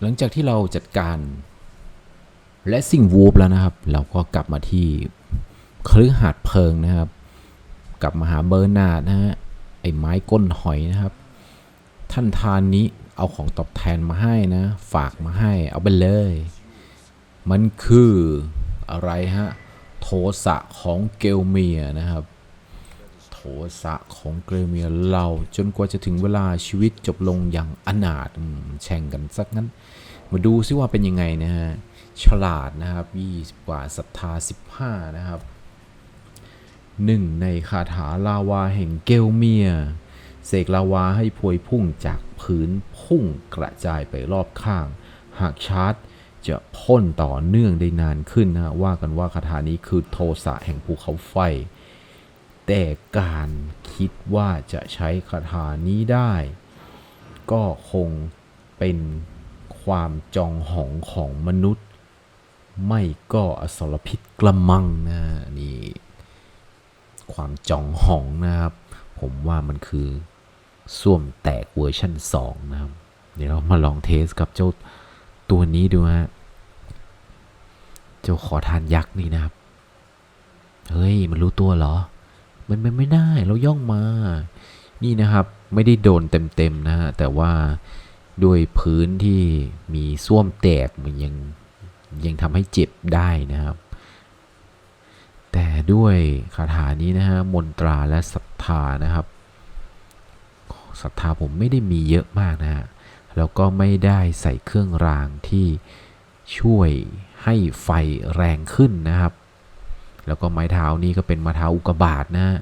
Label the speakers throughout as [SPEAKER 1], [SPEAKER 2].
[SPEAKER 1] หลังจากที่เราจัดการและสิ่งวูฟแล้วนะครับ เราก็กลับมาที่คลือหาดเพลิงนะครับ กลับมาหาเบอร์นาดนะฮะไอ้ไม้ก้นหอยนะครับ ท่านทานนี้เอาของตอบแทนมาให้นะ ฝากมาให้เอาไปเลย มันคืออะไรฮะ โทสะของเกลเมียนะครับ โทสะของเกลเมียเราจนกว่าจะถึงเวลาชีวิตจบลงอย่างอนาถแช่งกันสักงั้น มาดูซิว่าเป็นยังไงนะฮะ ฉลาดนะครับ20กว่าศรัทธา 15 นะครับหนึ่งในคาถาลาวาแห่งเกลเมีย เสกลาวาให้พวยพุ่งจากพื้นพุ่งกระจายไปรอบข้าง หากชาร์จจะพ่นต่อเนื่องได้นานขึ้นนะฮะว่ากันว่าคาถานี้คือโทสะแห่งภูเขาไฟ แต่การคิดว่าจะใช้คาถานี้ได้ ก็คงเป็นความจองหองของมนุษย์ ไม่ก็อสรพิษกระมังนะนี่ความจองหองนะครับ ผมว่ามันคือส้วมแตกเวอร์ชัน2 นะครับ เดี๋ยวเรามาลองเทสกับเจ้าตัวนี้ดูฮะเจ้าขอทานยักษ์นี่นะครับ เฮ้ย มันรู้ตัวเหรอ มันมันไม่ได้เราย่องมา นี่นะครับไม่ได้โดนเต็มๆนะฮะแต่ว่าด้วยพื้นที่มีส้วมแตกมันยังยังทำให้เจ็บได้นะครับ แต่ด้วยคาถานี้นะฮะมนตราและศรัทธานะครับศรัทธาผมไม่ได้มีเยอะมากนะฮะแล้วก็ไม่ได้ใส่เครื่องรางที่ช่วยให้ไฟแรงขึ้นนะครับ แล้วก็ไม้เท้านี่ก็เป็นไม้เท้าอุกบาตนะฮะ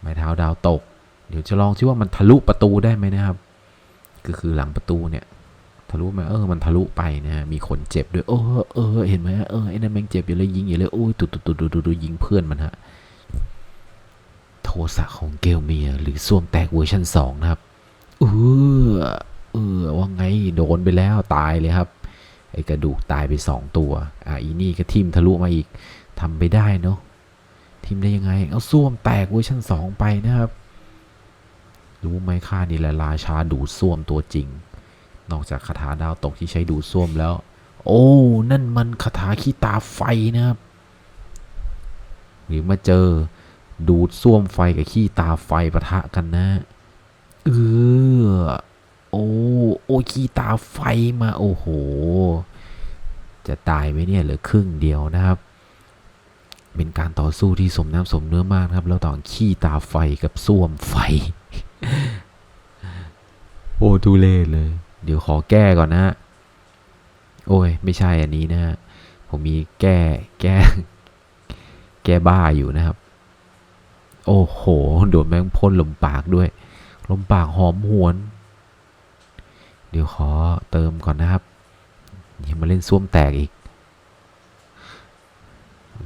[SPEAKER 1] ไม้เท้าดาวตก เดี๋ยวจะลองซิว่ามันทะลุประตูได้ไหมนะครับ ก็คือหลังประตูเนี่ย ทะลุไหมเออมันทะลุไปนะฮะมีคนเจ็บด้วยเออเออเห็นไหมเออไอ้นั่นแม่งเจ็บอยู่เลยยิงอยู่เลยโอ้ยตุดตุดตุดตุดตุดยิงเพื่อนมันฮะโทสะของเกลเมียหรือส้วมแตกเวอร์ชันสองนะครับเออเออว่าไงโดนไปแล้วตายเลยครับไอกระดูกตายไปสองตัวอะอีนี่ก็ทิ่มทะลุมาอีก ทำไปได้เนาะทิมได้ยังไง เอาส้วมแตกเวอร์ชันสองไปนะครับ รู้ไหมค่านี่แหละราชาดูดส้วมตัวจริง นอกจากคาถาดาวตกที่ใช้ดูดส้วมแล้ว โอ้ นั่นมันคาถาขี้ตาไฟนะครับ หรือมาเจอดูดส้วมไฟกับขี้ตาไฟปะทะกันนะ เออ โอ้ โอ้ขี้ตาไฟมา โอ้โห จะตายไหมเนี่ยเหลือครึ่งเดียวนะครับ เป็นการต่อสู้ที่สมน้ำสมเนื้อมากครับ แล้วต่องขี้ตาไฟกับส้วมไฟ โอ้ทุเล่เลย เดี๋ยวขอแก้ก่อนนะฮะ โอ้ย ไม่ใช่อันนี้นะฮะ ผมมีแก้แก้ แก้บ้าอยู่นะครับ โอ้โห โดนแมงพ่นลมปากด้วย ลมปากหอมหวน เดี๋ยวขอเติมก่อนนะครับอย่ามาเล่นส้วมแตกอีก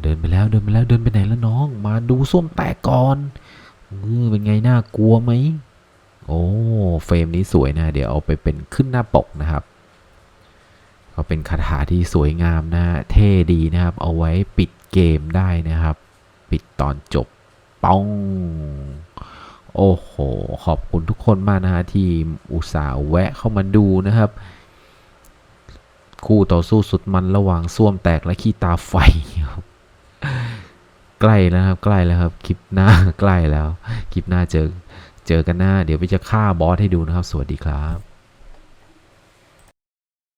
[SPEAKER 1] เดินไปแล้วเดินไปแล้วเดินไปไหนแล้วน้อง มาดูส้วมแตกก่อนเออเป็นไงน่ากลัวไหมโอ้เฟรมนี้สวยนะ เดี๋ยวเอาไปเป็นขึ้นหน้าปกนะครับก็เป็นคาถาที่สวยงามนะเท่ดีนะครับ เอาไว้ปิดเกมได้นะครับ ปิดตอนจบป้อง โอ้โห ขอบคุณทุกคนมากนะฮะที่อุตส่าห์แวะเข้ามาดูนะครับ คู่ต่อสู้สุดมันระหว่างส้วมแตกและขี้ตาไฟ ใกล้แล้วครับ ใกล้แล้วครับคลิปหน้าใกล้แล้วคลิปหน้าเจอเจอกันหน้า เดี๋ยวไปจะฆ่าบอสให้ดูนะครับ สวัสดีครับ